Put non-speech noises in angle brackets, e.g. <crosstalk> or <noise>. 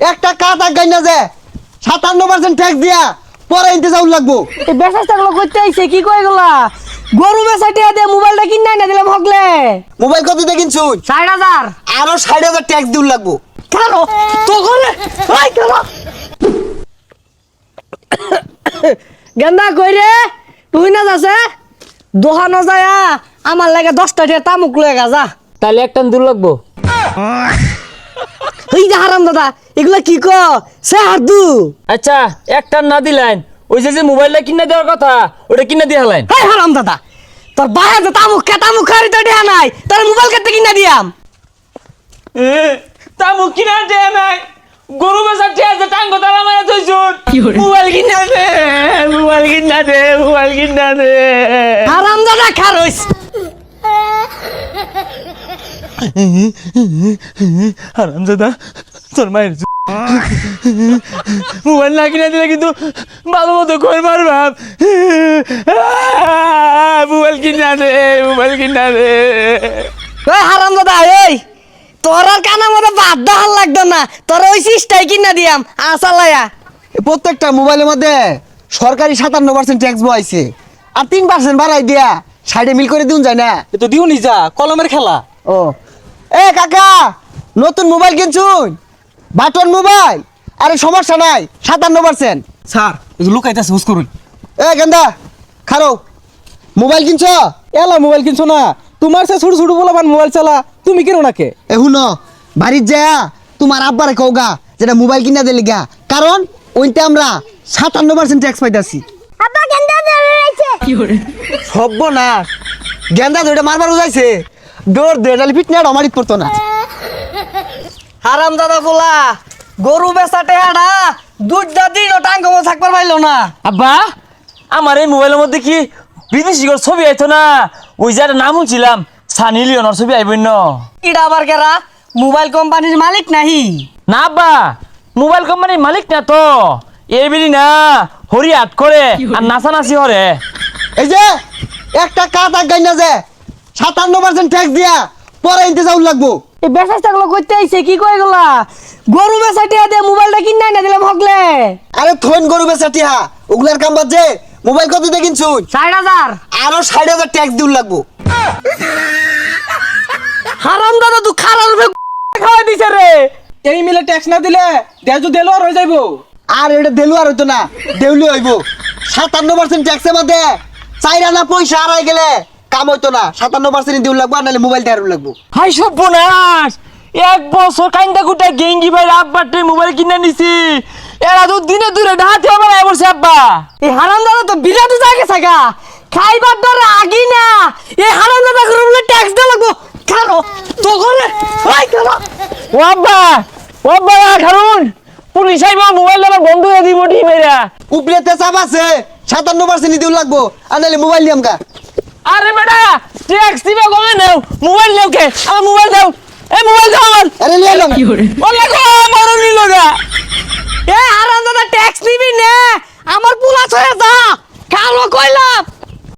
একটা কাতা গাই না যে সাতান্ন পার্সেন্ট ট্যাক্স দিয়া পরে ইনতে যাও লাগবো। এই বেসাসটা গুলো করতে আইছে কি কয়গুলা? গরু বেসাটি দে মোবাইলটা কিনে না দিলাম হগলে। মোবাইল কত দিয়ে কিনছু? ষাট হাজার। আরও ষাট হাজার ট্যাক্স দিউ লাগবো। কেন? তখন ওই কেন? গেন্দা কই রে? তুই না যাচ্ছে দোহানো যায় আমার লাগে দশটা দিয়ে তামুক লয়ে গা যা। তাহলে একটা দূর লাগবো। এই যে হারাম দাদা এগুলা কি ক? সে আচ্ছা একটা না দিলেন ওই যে যে মোবাইলটা কিনে দেওয়ার কথা ওটা কিনে দিয়ে হলেন এই হারাম দাদা তোর বাইরে যে তামুক খে তামুক খারি তো দেয়া নাই তোর মোবাইল কেটে কিনা দিয়াম। তা মুখ কিনা দেয় নাই। গরু বেচার ঠিক আছে টাঙ্গ তালা মারা তুইছুন মোবাইল কিনা দে মোবাইল কিনা দে মোবাইল কিনা দে। হারাম দাদা খারইস হারাম দাদা তোর মায়ের মোবাইল না কিনে দিলে কিন্তু ভালো মতো কই মার বাপ মোবাইল কিনা দে মোবাইল কিনা ওই হারাম দাদা এই তোর আর কানা মতো বাদ দাহাল লাগতো না। তোর ওই সিস্টাই কিনা দিয়াম আসালায়া প্রত্যেকটা মোবাইলের মধ্যে সরকারি সাতান্ন পার্সেন্ট ট্যাক্স বহাইছে আর তিন পার্সেন্ট বাড়াই দিয়া সাইডে মিল করে দিন যায় না। তো দিও নি যা কলমের খেলা। ও। এ কাকা নতুন মোবাইল কিনছুন? Button mobile? আরে সমস্যা নাই সাতান্ন পার্সেন্ট। স্যার যে লুকাইতেছে হুস করুন। এ গেন্দা খারো। মোবাইল কিনছ? এলা মোবাইল কিনছো না। তোমার সে ছোট ছোট বলা মোবাইল চালা তুমি কেন নাকে? এ হুন বাড়ির যা তোমার আব্বারে কওগা যেটা মোবাইল কিনা দিলি গা কারণ ওইটা আমরা সাতান্ন পার্সেন্ট ট্যাক্স পাইতাছি আব্বা গেন্দা ধরে রয়েছে সব্য না গেন্দা ধরে মারবার উজাইছে দে ফিট না আমারই পড়তো না। হারাম দাদা বলা গরু বেচাটে হাডা দুধটা দিন ও টাঙ্গ থাকবার পাইলো না। আব্বা আমার এই মোবাইলের মধ্যে কি বিদেশি ছবি আইতো না? ওই যে নাম শুনছিলাম সানি লিওনার ছবি আইবেন না ইডা আবার কেরা? মোবাইল কোম্পানির মালিক নাহি। না আব্বা মোবাইল কোম্পানির মালিক না তো। এই বেরি না হরি হাট করে আর নাচানাচি হরে এই যে একটা কাতা গাই না যে সাতান্ন পার্সেন্ট ট্যাক্স দিয়া পরে ইনতে যাও লাগবো। এই বেচাটা গুলো করতে আইছে কি কয়গুলা গরু বেচাটে দে মোবাইলটা কিনে না দিলাম হগলে আরে থইন গরু বেচা টিহা ওগুলার কাম বাদ যে মোবাইল কত দিয়ে কিনছুন? ষাট হাজার। আরও ষাট হাজার ট্যাক্স দিউ লাগবো। হারাম দাদা তুই খারাপ <laughs> খাওয়াই দিছে রে। এই মিলে ট্যাক্স না দিলে তো দেলো আর হয়ে যাইবো। আর এটা দেলু আর হইতো না দেউলি হইব। সাতান্ন পার্সেন্ট ট্যাক্সের মধ্যে চাই না পয়সা হারাই গেলে কাম হইতো না। সাতান্ন পার্সেন্ট দিউ লাগবো আর নাহলে মোবাইল টায়ার লাগবো। হাই সর্বনাশ! এক বছর কাইন্দা কুটা গেঙ্গি ভাই আব্বার তুই মোবাইল কিনে নিছি। এরা তো দিনে দূরে ডাহাতে আমার বসে আব্বা। এই দাদা তো বিরাট জায়গা থাকা খাইবার ডরে আগি না। এই হারাম দাদা করে ট্যাক্স দেওয়া লাগবো। খারো তো করে ওই খারো ও আব্বা ও আব্বা খারুন। পুলিশ আইবা মোবাইল আমার বন্ধ হয়ে দিব টি মেরা। উপরে তেসাব আছে। সাতান্ন পার্সেন্ট দিউ লাগবো আর নাহলে মোবাইল দিয়াম কা আরে বেটা ট্যাক্স দিবে কমে নেও মোবাইল নেও কে? আমার মোবাইল দাও। এ মোবাইল দাও আমার। আরে নিয়ে নাও কি করে ওলা গো আমার নিলো না।